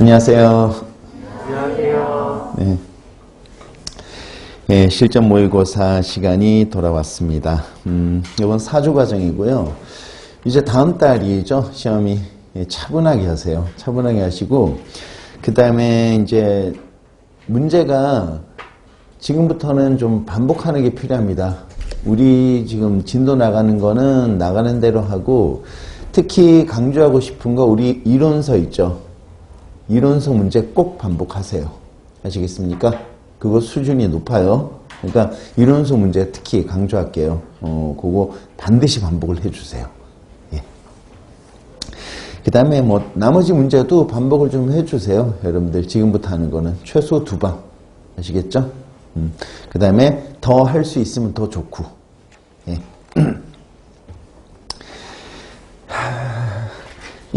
안녕하세요. 안녕하세요. 네. 네, 실전 모의고사 시간이 돌아왔습니다. 음, 이번 4주 과정이고요. 이제 다음 달이죠, 시험이. 예, 차분하게 하세요. 차분하게 하시고, 그 다음에 이제 문제가 지금부터는 좀 반복하는 게 필요합니다. 우리 지금 진도 나가는 거는 나가는 대로 하고, 특히 강조하고 싶은 거 우리 이론서 있죠. 이론서 문제 꼭 반복하세요. 아시겠습니까? 그거 수준이 높아요. 그러니까 이론서 문제 특히 강조할게요. 어, 그거 반드시 반복을 해주세요. 예. 그 다음에 뭐 나머지 문제도 반복을 좀 해주세요. 여러분들 지금부터 하는 거는 최소 두 번. 아시겠죠? 음. 그 다음에 더 할 수 있으면 더 좋고. 예.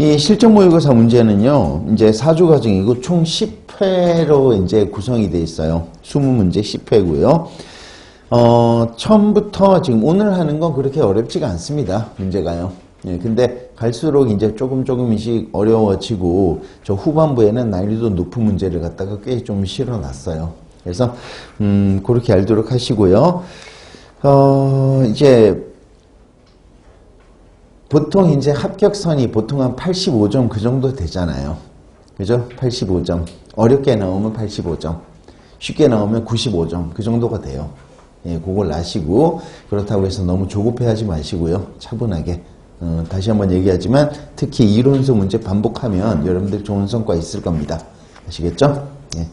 이 실전 모의고사 문제는요, 이제 4주 과정이고 총 10회로 이제 구성이 돼 있어요. 20문제 10회고요. 어, 처음부터 지금 오늘 하는 건 그렇게 어렵지가 않습니다. 문제가요. 예, 근데 갈수록 이제 조금 조금씩 어려워지고 저 후반부에는 난이도 높은 문제를 갖다가 꽤 좀 실어놨어요. 그래서 음, 그렇게 알도록 하시고요. 어, 이제 보통 이제 합격선이 보통 한 85점 그 정도 되잖아요. 그죠? 85점. 어렵게 나오면 85점. 쉽게 나오면 95점. 그 정도가 돼요. 예, 그걸 아시고, 그렇다고 해서 너무 조급해 하지 마시고요. 차분하게. 어, 다시 한번 얘기하지만, 특히 이론서 문제 반복하면 여러분들 좋은 성과 있을 겁니다. 아시겠죠? 예.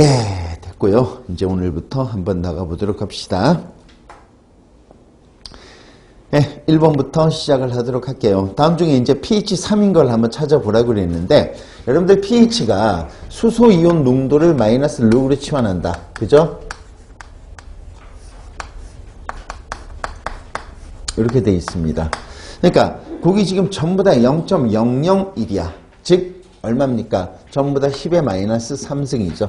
예, 됐고요. 이제 오늘부터 한번 나가보도록 합시다. 네, 1번부터 시작을 하도록 할게요. 다음 중에 이제 pH 3인 걸 한번 찾아보라고 그랬는데, 여러분들 pH가 수소 이온 농도를 마이너스 록으로 치환한다. 그죠? 이렇게 돼 있습니다. 그러니까, 거기 지금 전부 다 0.001이야. 즉, 얼마입니까? 전부 다 10의 마이너스 3승이죠.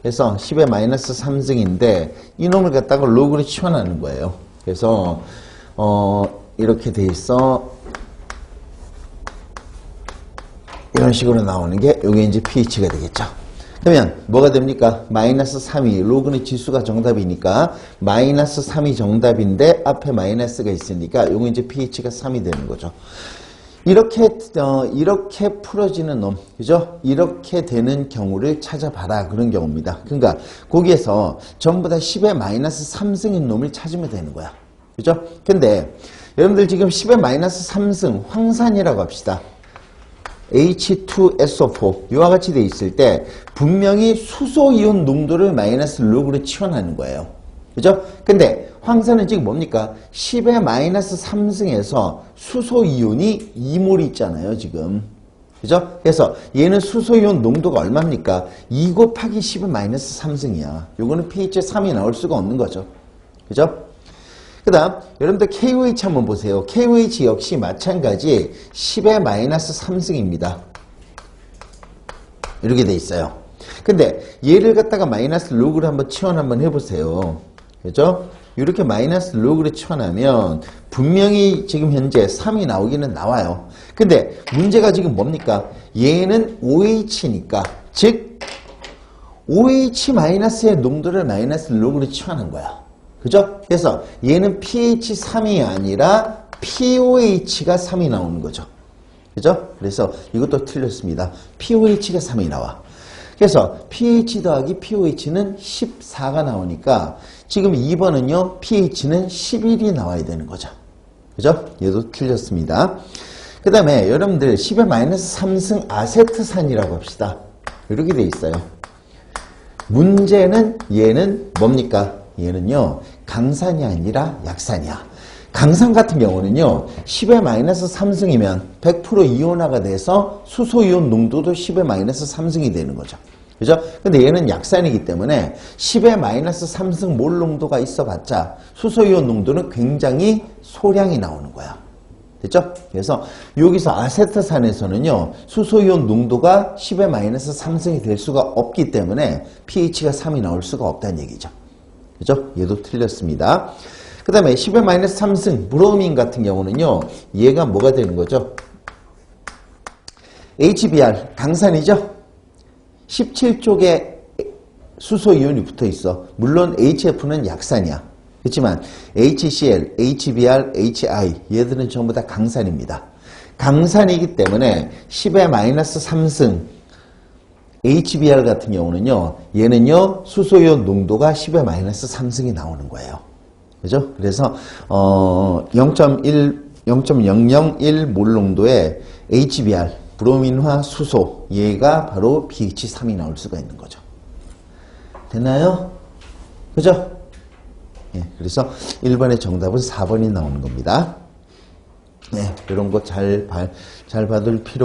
그래서 10의 마이너스 3승인데, 이놈을 갖다가 록으로 치환하는 거예요. 그래서, 어, 이렇게 돼 있어. 이런 식으로 나오는 게 이게 이제 pH가 되겠죠. 그러면 뭐가 됩니까? 마이너스 3이 로그는 지수가 정답이니까 마이너스 3이 정답인데 앞에 마이너스가 있으니까 요거 이제 pH가 3이 되는 거죠. 이렇게 어, 이렇게 풀어지는 놈, 그죠? 이렇게 되는 경우를 찾아봐라 그런 경우입니다. 그러니까 거기에서 전부 다 10의 마이너스 3승인 놈을 찾으면 되는 거야. 그죠? 근데 여러분들 지금 10의 마이너스 3승 황산이라고 합시다. H2SO4 이와 같이 돼 있을 때 분명히 수소이온 농도를 마이너스 록으로 치환하는 거예요. 그죠? 근데 황산은 지금 곱니까 10의 마이너스 3승에서 수소이온이 2몰 있잖아요, 지금. 그죠? 그래서 얘는 수소이온 농도가 얼마입니까? 2 곱하기 10의 마이너스 3승이야. 요거는 pH 3이 나올 수가 없는 거죠. 그죠? 그 다음 여러분들 KOH 한번 보세요. KOH 역시 마찬가지 10의 마이너스 3승입니다. 이렇게 돼 있어요. 근데 얘를 갖다가 마이너스 록으로 한번 치환 한번 해보세요. 그죠? 이렇게 마이너스 록으로 치환하면 분명히 지금 현재 3이 나오기는 나와요. 근데 문제가 지금 뭡니까? 얘는 OH니까 즉 OH-의 농도를 마이너스 록으로 치환한 거야. 그죠? 그래서 얘는 pH 3이 아니라 POH가 3이 나오는 거죠. 그죠? 그래서 이것도 틀렸습니다. POH가 3이 나와. 그래서 pH 더하기 POH는 14가 나오니까 지금 2번은요, pH는 11이 나와야 되는 거죠. 그죠? 얘도 틀렸습니다. 그 다음에 여러분들 10의 마이너스 3승 아세트산이라고 합시다. 이렇게 돼 있어요. 문제는 얘는 뭡니까? 얘는요, 강산이 아니라 약산이야. 강산 같은 경우는요, 10의 마이너스 3승이면 100% 이온화가 돼서 수소이온 농도도 10의 마이너스 3승이 되는 거죠. 그죠? 근데 얘는 약산이기 때문에 10의 마이너스 3승 몰 농도가 있어 봤자 수소이온 농도는 굉장히 소량이 나오는 거야. 됐죠? 그래서 여기서 아세트산에서는요, 수소이온 농도가 10의 마이너스 3승이 될 수가 없기 때문에 pH가 3이 나올 수가 없다는 얘기죠. 그죠? 얘도 틀렸습니다. 그 다음에 10의 마이너스 3승 브로민 같은 경우는요. 얘가 뭐가 되는 거죠? HBr 강산이죠? 17쪽에 수소 이온이 붙어 있어. 물론 HF는 약산이야. 그렇지만 HCl, HBr, HI 얘들은 전부 다 강산입니다. 강산이기 때문에 10의 마이너스 3승 HBr 같은 경우는요. 얘는요. 수소이온 농도가 10의 마이너스 3승이 나오는 거예요. 그죠? 그래서 어 0.1 0.001몰 농도의 HBr 브로민화 수소 얘가 바로 pH 3이 나올 수가 있는 거죠. 됐나요? 그죠? 예, 그래서 1번의 정답은 4번이 나오는 겁니다. 네, 이런 거 잘잘 받을 필요